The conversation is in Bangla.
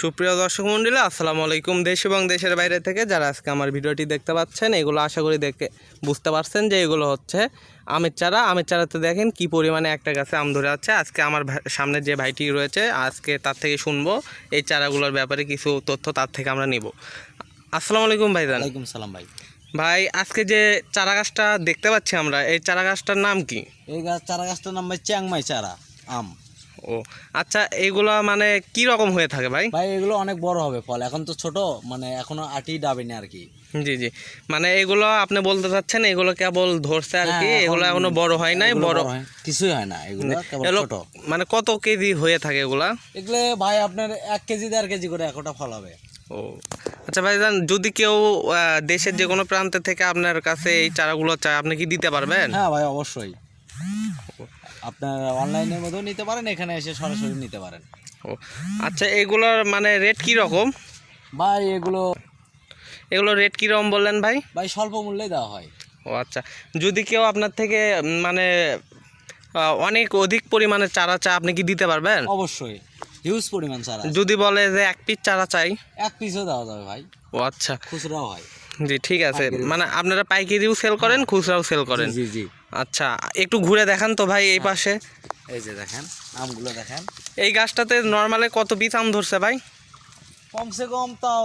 সুপ্রিয় দর্শক মন্ডলী আসসালামু আলাইকুম। দেশ এবং দেশের বাইরে থেকে যারা আজকে আমার ভিডিওটি দেখতে পাচ্ছেন এগুলো আশা করি দেখে বুঝতে পারছেন যে এগুলো হচ্ছে আমের চারা। আমের চারাতে দেখেন কি পরিমাণে একটা গাছে আম ধরে আছে। আজকে আমার ভাই- সামনে যে ভাইটি রয়েছে আজকে তার থেকে শুনব এই চারাগুলোর ব্যাপারে কিছু তথ্য তার থেকে আমরা নিব। আসসালামু আলাইকুম ভাইজান। ওয়ালাইকুম সালাম ভাই। ভাই আজকে যে চারা গাছটা দেখতে পাচ্ছি আমরা এই চারা গাছটার নাম কি? এই গাছ চারা গাছটার নাম ভাই চ্যাংমাই চারা আম। ও আচ্ছা এইগুলো মানে কি রকম হয়ে থাকে ভাই? ভাই এগুলো অনেক বড় হবে ফল। এখন তো ছোট মানে এখনও আটি ডাবেনি আর কি। জি জি। মানে এগুলো আপনি বলতে চাচ্ছেন এগুলো কেবল ধরছে আর কি? হ্যাঁ, এগুলো এখন বড় হয় নাই বড় কিছুই হয় না এগুলো কেবল ছোট। মানে কত কেজি হয়ে থাকে এগুলা? এগুলো ভাই আপনার এক কেজি দেড় কেজি করে একটা ফল হবে। ও আচ্ছা ভাইজান যদি কেউ দেশের যে কোনো প্রান্ত থেকে আপনার কাছে এই চারাগুলো চায় আপনি কি দিতে পারবেন? হ্যাঁ ভাই অবশ্যই। আপনার অনলাইনের মধ্যেও নিতে পারেন এখানে এসে সরাসরি নিতে পারেন। ও আচ্ছা এগুলোর মানে রেট কি রকম? ভাই এগুলো এগুলো রেট কি রকম বললেন ভাই? ভাই স্বল্প মূল্যে দেওয়া হয়। ও আচ্ছা যদি কেউ আপনার থেকে মানে অনেক অধিক পরিমাণে চারা চা আপনি কি দিতে পারবেন? অবশ্যই হিউজ পরিমাণ চারা যদি বলে যে এক পিস চারা চাই? এক পিসও দেওয়া যাবে ভাই। ও আচ্ছা। খুচরাও হয়। জি ঠিক আছে। মানে আপনারা পাইকারিও সেল করেন খুচরাও সেল করেন। জি জি। আচ্ছা একটু ঘুরে দেখেন তো ভাই এই পাশে। এই যে দেখেন আমগুলো দেখেন। এই গাছটাতে নর্মালে কত পিস আম ধরছে ভাই? কমসে কম তাও